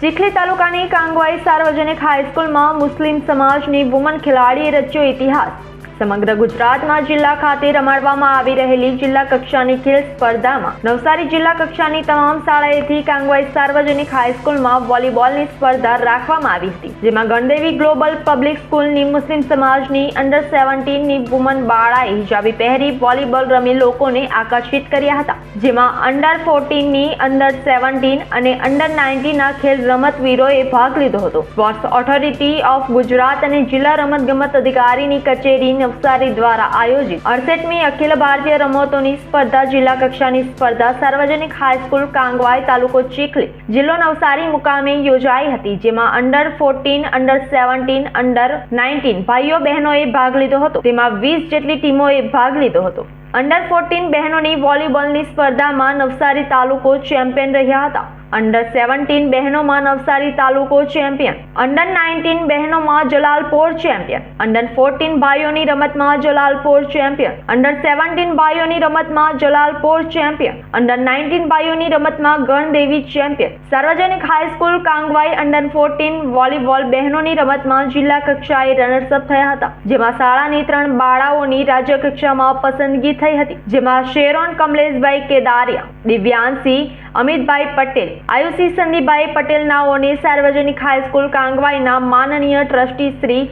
ચીખલી તાલુકાની કાંગવાઈ સાર્વજનિક હાઈસ્કૂલમાં મુસ્લિમ સમાજની વુમન ખેલાડીએ રચ્યો ઇતિહાસ. સમગ્ર ગુજરાતમાં જિલ્લા ખાતે રમાડવામાં આવી રહેલી જિલ્લા કક્ષાની ખેલ સ્પર્ધામાં નવસારી જિલ્લા કક્ષાની તમામ શાળાએથી કાંગવાઈ સાર્વજનિક હાઈસ્કૂલમાં વોલીબોલની સ્પર્ધા રાખવામાં આવી હતી, જેમાં ગણદેવી ગ્લોબલ પબ્લિક સ્કૂલની મુસ્લિમ સમાજની અંડર સેવન્ટીનની વુમન બાળાએ હિજાબી પહેરી વોલીબોલ રમી લોકોને આકર્ષિત કર્યા હતા, જેમાં અંડર ફોર્ટીનની અંડર સેવન્ટીન અને અંડર નાઇન્ટીનના ખેલ રમતવીરોએ ભાગ લીધો હતો. સ્પોર્ટ્સ ઓથોરિટી ઓફ ગુજરાત અને જિલ્લા રમતગમત અધિકારીની કચેરી નવસારી દ્વારા આયોજિત અડસઠમી અખિલ ભારતીય રમતોની સ્પર્ધા જિલ્લા કક્ષાની સ્પર્ધા સાર્વજનિક હાઈસ્કૂલ કાંગવાઈ તાલુકો ચીખલી જિલ્લો નવસારી મુકામે યોજાઈ હતી, જેમાં under fourteen under seventeen under nineteen ભાઈઓ બહેનોએ ભાગ લીધો હતો. તેમાં વીસ જેટલી ટીમોએ ભાગ લીધો હતો. અંડર ફોર્ટીન બહેનોની વોલીબોલની સ્પર્ધામાં નવસારી તાલુકો ચેમ્પિયન રહ્યા હતા. અંડર સેવન્ટીન બહેનોમાં નવસારી તાલુકો ચેમ્પિયન અંડર નાઇન્ટીન બહેનોમાં જલાલપોર ચેમ્પિયન અંડર ફોર્ટીન ભાઈઓની રમતમાં જલાલપોર ચેમ્પિયન અંડર સેવન્ટીન ભાઈઓની રમતમાં જલાલપોર ચેમ્પિયન અંડર નાઇન્ટીન ભાઈઓની રમતમાં ગણદેવી ચેમ્પિયન સાર્વજનિક high school Kangvai under fourteen volleyball બહેનોની રમતમાં જિલ્લા કક્ષાએ રનર્સઅપ થયા હતા. જેમાં શાળાની ત્રણ બાળાઓની રાજ્ય કક્ષામાં પસંદગી થઈ હતી. જેમાં શેરોન કમલેશભાઈ કેદારિયા, દિવ્યાંશી, અમિતભાઈ પટેલ આયુષી સંદીપભાઈ પટેલ નાઓને સાર્વજનિક હાઈસ્કૂલ કાંગવાઈના માનનીય ટ્રસ્ટી શ્રી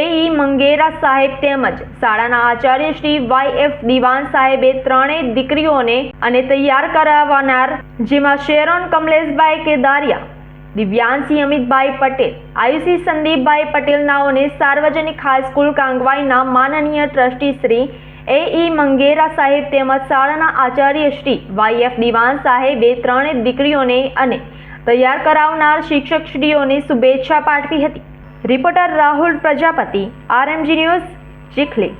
એઈ મંગેરા સાહેબ તેમજ શાળાના આચાર્ય શ્રી વાય. એફ. દિવાન સાહેબે ત્રણેય દીકરીઓને અને તૈયાર કરાવનાર, જેમાં શેરોન કમલેશભાઈ કેદારિયા, દિવ્યાંશી અમિતભાઈ પટેલ, આયુષી સંદીપભાઈ પટેલ નાઓને સાર્વજનિક હાઈસ્કૂલ કાંગવાઈના માનનીય ટ્રસ્ટી શ્રી એ ઈ મંગેરા સાહેબ તેમજ શાળાના આચાર્ય શ્રી વાય એફ દિવાન સાહેબે ત્રણેય દીકરીઓને અને તૈયાર કરાવનાર શિક્ષકશ્રીઓને શુભેચ્છા પાઠવી હતી. Reporter Rahul Prajapati RMG news Chikhli.